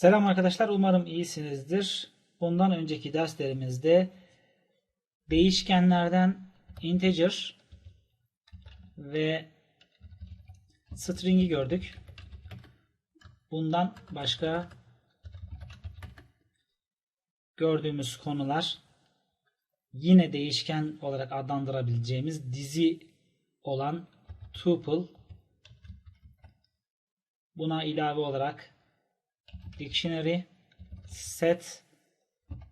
Selam arkadaşlar, umarım iyisinizdir. Bundan önceki derslerimizde değişkenlerden integer ve string'i gördük. Bundan başka gördüğümüz konular yine değişken olarak adlandırabileceğimiz dizi olan tuple buna ilave olarak dictionary, set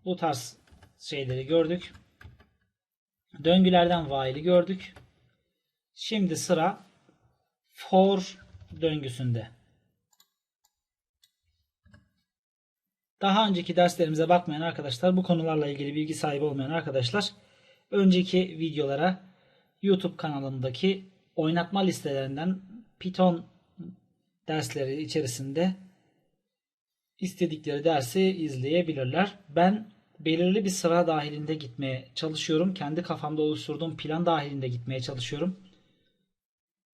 bu tarz şeyleri gördük. Döngülerden while'i gördük. Şimdi sıra for döngüsünde. Daha önceki derslerimize bakmayan arkadaşlar, bu konularla ilgili bilgi sahibi olmayan arkadaşlar, önceki videolara YouTube kanalındaki oynatma listelerinden Python dersleri içerisinde istedikleri dersi izleyebilirler. Ben belirli bir sıra dahilinde gitmeye çalışıyorum. Kendi kafamda oluşturduğum plan dahilinde gitmeye çalışıyorum.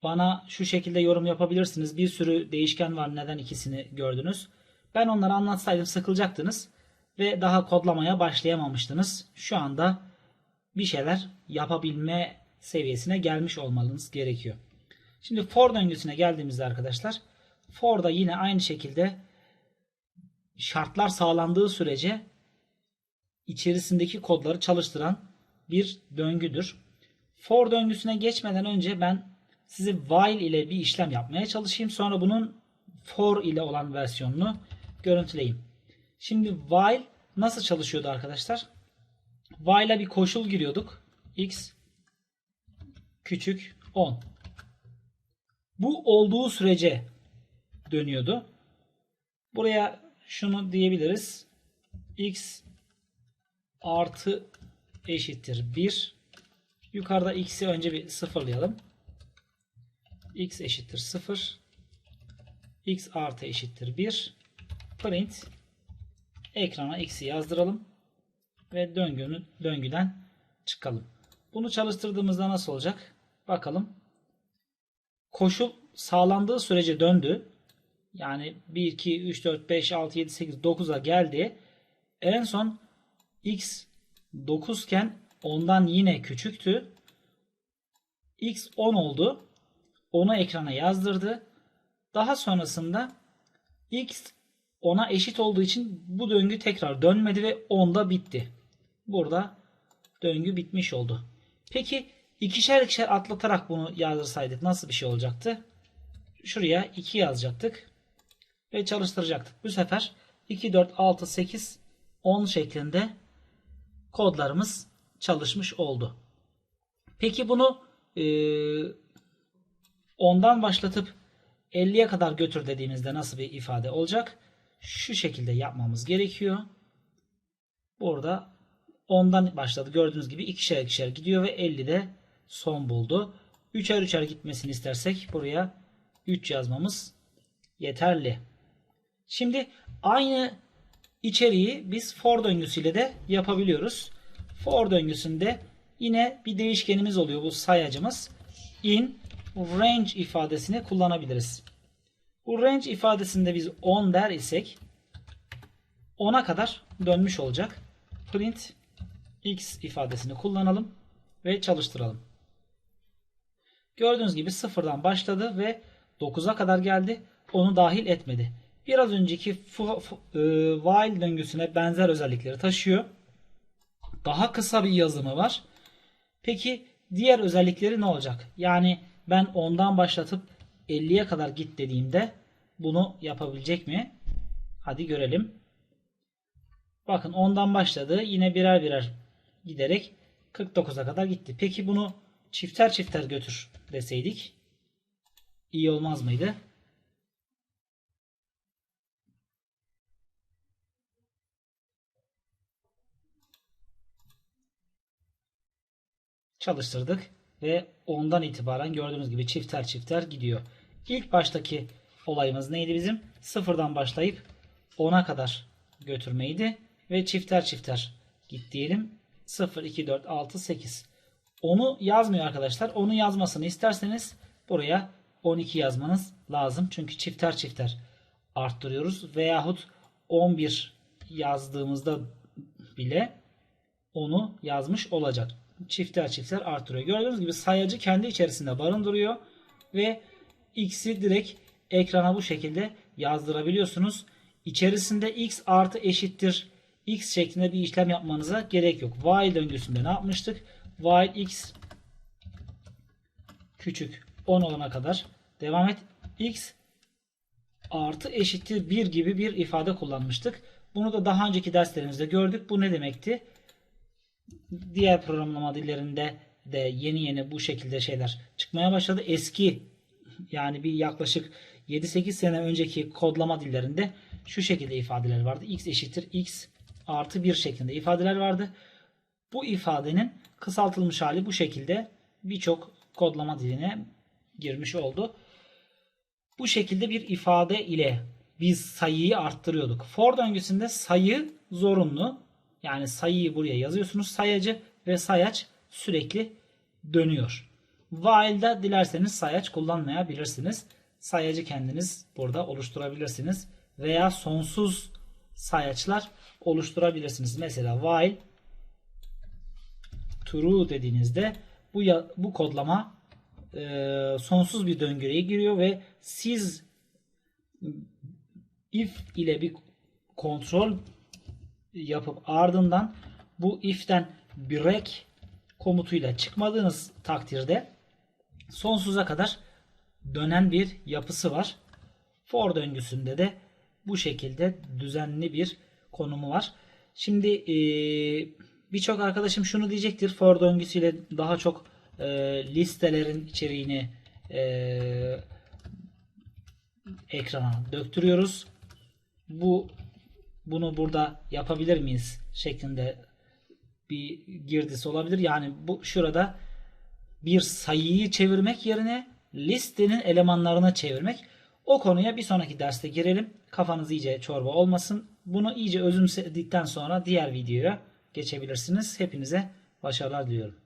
Bana şu şekilde yorum yapabilirsiniz. Bir sürü değişken var. Neden ikisini gördünüz? Ben onları anlatsaydım sıkılacaktınız ve daha kodlamaya başlayamamıştınız. Şu anda bir şeyler yapabilme seviyesine gelmiş olmanız gerekiyor. Şimdi for döngüsüne geldiğimizde arkadaşlar for da yine aynı şekilde şartlar sağlandığı sürece içerisindeki kodları çalıştıran bir döngüdür. For döngüsüne geçmeden önce ben size while ile bir işlem yapmaya çalışayım. Sonra bunun for ile olan versiyonunu görüntüleyeyim. Şimdi while nasıl çalışıyordu arkadaşlar? While'a bir koşul giriyorduk. x küçük 10. Bu olduğu sürece dönüyordu. Buraya şunu diyebiliriz. x artı eşittir 1. Yukarıda x'i önce bir sıfırlayalım. x eşittir 0. x artı eşittir 1. Print ekrana x'i yazdıralım ve döngünün döngüden çıkalım. Bunu çalıştırdığımızda nasıl olacak? Bakalım. Koşul sağlandığı sürece döndü. Yani 1, 2, 3, 4, 5, 6, 7, 8, 9'a geldi. En son x 9 iken ondan yine küçüktü. x 10 oldu. Onu ekrana yazdırdı. Daha sonrasında x 10'a eşit olduğu için bu döngü tekrar dönmedi ve 10'da bitti. Burada döngü bitmiş oldu. Peki ikişer ikişer atlatarak bunu yazdırsaydık nasıl bir şey olacaktı? Şuraya 2 yazacaktık ve çalıştıracaktık. Bu sefer 2, 4, 6, 8, 10 şeklinde kodlarımız çalışmış oldu. Peki bunu e, 10'dan başlatıp 50'ye kadar götür dediğimizde nasıl bir ifade olacak? Şu şekilde yapmamız gerekiyor. Burada 10'dan başladı. Gördüğünüz gibi ikişer ikişer gidiyor ve 50'de son buldu. Üçer üçer gitmesini istersek buraya 3 yazmamız yeterli. Şimdi aynı içeriği biz for döngüsüyle de yapabiliyoruz. For döngüsünde yine bir değişkenimiz oluyor bu sayacımız. In range ifadesini kullanabiliriz. Bu range ifadesinde biz 10 der isek 10'a kadar dönmüş olacak. Print x ifadesini kullanalım ve çalıştıralım. Gördüğünüz gibi sıfırdan başladı ve 9'a kadar geldi. Onu dahil etmedi. Biraz önceki e, while döngüsüne benzer özellikleri taşıyor. Daha kısa bir yazımı var. Peki diğer özellikleri ne olacak? Yani ben 10'dan başlatıp 50'ye kadar git dediğimde bunu yapabilecek mi? Hadi görelim. Bakın 10'dan başladı. Yine birer birer giderek 49'a kadar gitti. Peki bunu çifter çifter götür deseydik iyi olmaz mıydı? Çalıştırdık ve ondan itibaren gördüğünüz gibi çifter çifter gidiyor. İlk baştaki olayımız neydi bizim? Sıfırdan başlayıp 10'a kadar götürmeydi ve çifter çifter git diyelim. 0, 2, 4, 6, 8. Onu yazmıyor arkadaşlar. Onu yazmasını isterseniz buraya 12 yazmanız lazım. Çünkü çifter çifter arttırıyoruz. Veyahut 11 yazdığımızda bile onu yazmış olacak. Çiftler çiftler artırıyor. Gördüğünüz gibi sayacı kendi içerisinde barındırıyor ve x'i direkt ekrana bu şekilde yazdırabiliyorsunuz. İçerisinde x artı eşittir x şeklinde bir işlem yapmanıza gerek yok. While döngüsünde ne yapmıştık? While x küçük 10 olana kadar devam et. x artı eşittir 1 gibi bir ifade kullanmıştık. Bunu da daha önceki derslerimizde gördük. Bu ne demekti? Diğer programlama dillerinde de yeni yeni bu şekilde şeyler çıkmaya başladı. Eski yani bir yaklaşık 7-8 sene önceki kodlama dillerinde şu şekilde ifadeler vardı. x eşittir x artı 1 şeklinde ifadeler vardı. Bu ifadenin kısaltılmış hali bu şekilde birçok kodlama diline girmiş oldu. Bu şekilde bir ifade ile biz sayıyı arttırıyorduk. For döngüsünde sayı zorunlu. Yani sayıyı buraya yazıyorsunuz sayacı ve sayaç sürekli dönüyor. While'da dilerseniz sayaç kullanmayabilirsiniz. Sayacı kendiniz burada oluşturabilirsiniz. Veya sonsuz sayaçlar oluşturabilirsiniz. Mesela while true dediğinizde bu bu kodlama e, sonsuz bir döngüye giriyor ve siz if ile bir kontrol yapıp ardından bu if'ten break komutuyla çıkmadığınız takdirde sonsuza kadar dönen bir yapısı var. For döngüsünde de bu şekilde düzenli bir konumu var. Şimdi e, birçok arkadaşım şunu diyecektir. For döngüsüyle daha çok e, listelerin içeriğini e, ekrana döktürüyoruz. Bu bunu burada yapabilir miyiz şeklinde bir girdisi olabilir. Yani bu şurada bir sayıyı çevirmek yerine listenin elemanlarına çevirmek. O konuya bir sonraki derste girelim. Kafanız iyice çorba olmasın. Bunu iyice özümsedikten sonra diğer videoya geçebilirsiniz. Hepinize başarılar diliyorum.